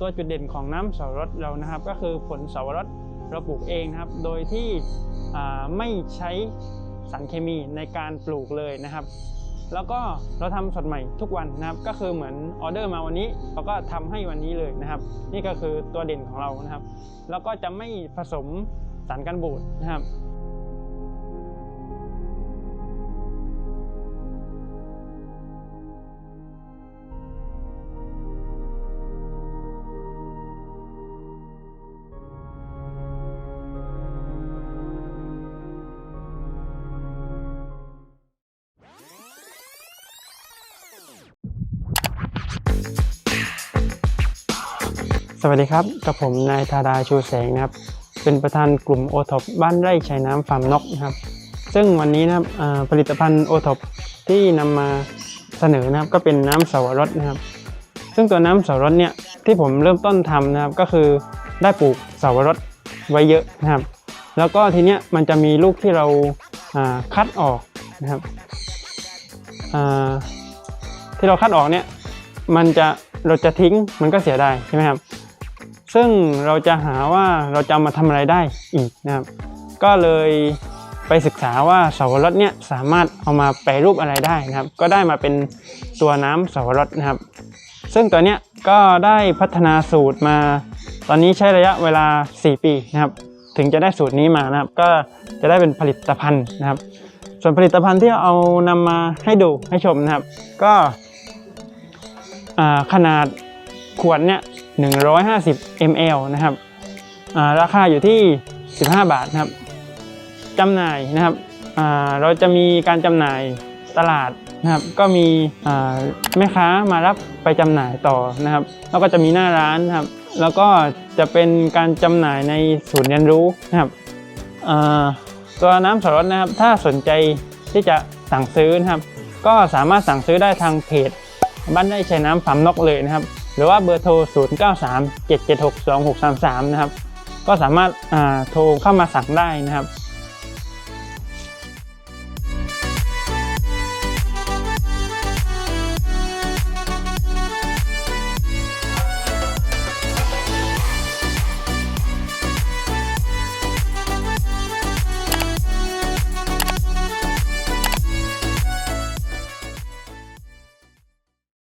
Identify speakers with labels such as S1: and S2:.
S1: ตัวจุดเด่นของน้ำสวรสเรานะครับ ก็คือผลสวรสเราปลูกเองนะครับ โดยที่ไม่ใช้สารเคมีในการปลูกเลยนะครับ แล้วก็เราทำสดใหม่ทุกวันนะครับ ก็คือเหมือนออเดอร์มาวันนี้เราก็ทำให้วันนี้เลยนะครับ นี่ก็คือตัวเด่นของเรานะครับ แล้วก็จะไม่ผสมสารกันบูดนะครับ สวัสดีครับ กับผมนายธาดาชูแสงนะครับ เป็นประธานกลุ่มโอท็อปบ้านไร่ชัยน้ำฟาร์มนกนะครับ ซึ่งวันนี้นะครับผลิตภัณฑ์โอท็อปที่นำมาเสนอนะครับก็เป็นน้ำเสาวรสนะครับ ซึ่งตัวน้ำเสาวรสเนี่ยที่ผมเริ่มต้นทำนะครับก็คือได้ปลูกเสาวรสไว้เยอะนะครับ แล้วก็ทีเนี้ยมันจะมีลูกที่เราคัดออกนะครับที่เราคัดออกเนี่ยมันจะเราจะทิ้งมันก็เสียดายใช่ไหมครับ ซึ่งเราจะหาว่าเราจะมาทำอะไรได้อีกนะครับ ก็เลยไปศึกษาว่าเสาวรสเนี่ยสามารถเอามาแปรรูปอะไรได้นะครับ ก็ได้มาเป็นตัวน้ำเสาวรสนะครับ ซึ่งตัวเนี้ยก็ได้พัฒนาสูตรมา ตอนนี้ใช้ระยะเวลา 4 ปีนะครับ ถึงจะได้สูตรนี้มานะครับ ก็จะได้เป็นผลิตภัณฑ์นะครับ ส่วนผลิตภัณฑ์ที่เอานำมาให้ดูให้ชมนะครับ ก็ขนาดขวดเนี่ย 150 ml นะครับาราคาอยู่ที่ 15 บาทนะครับจำหน่ายนะครับเราจะมีการจำหน่ายตลาดนะครับก็มีแม่ค้ามารับไปจำหน่ายต่อนะครับแล้วก็จะมีหน้าร้านนะครับ แล้วก็จะเป็นการจำหน่ายในศูนย์เรียนรู้นะครับตัวน้ำสารสนะครับถ้าสนใจที่จะสั่งซื้อนะครับ ก็สามารถสั่งซื้อได้ทางเพจบ้านไร่ชัยน้ำฟาร์มนกเลยนะครับ หรือว่าเบอร์โทร 0 9 3 7 7 6 2 6 3 3 นะครับ ก็สามารถโทรเข้ามาสั่งได้นะครับ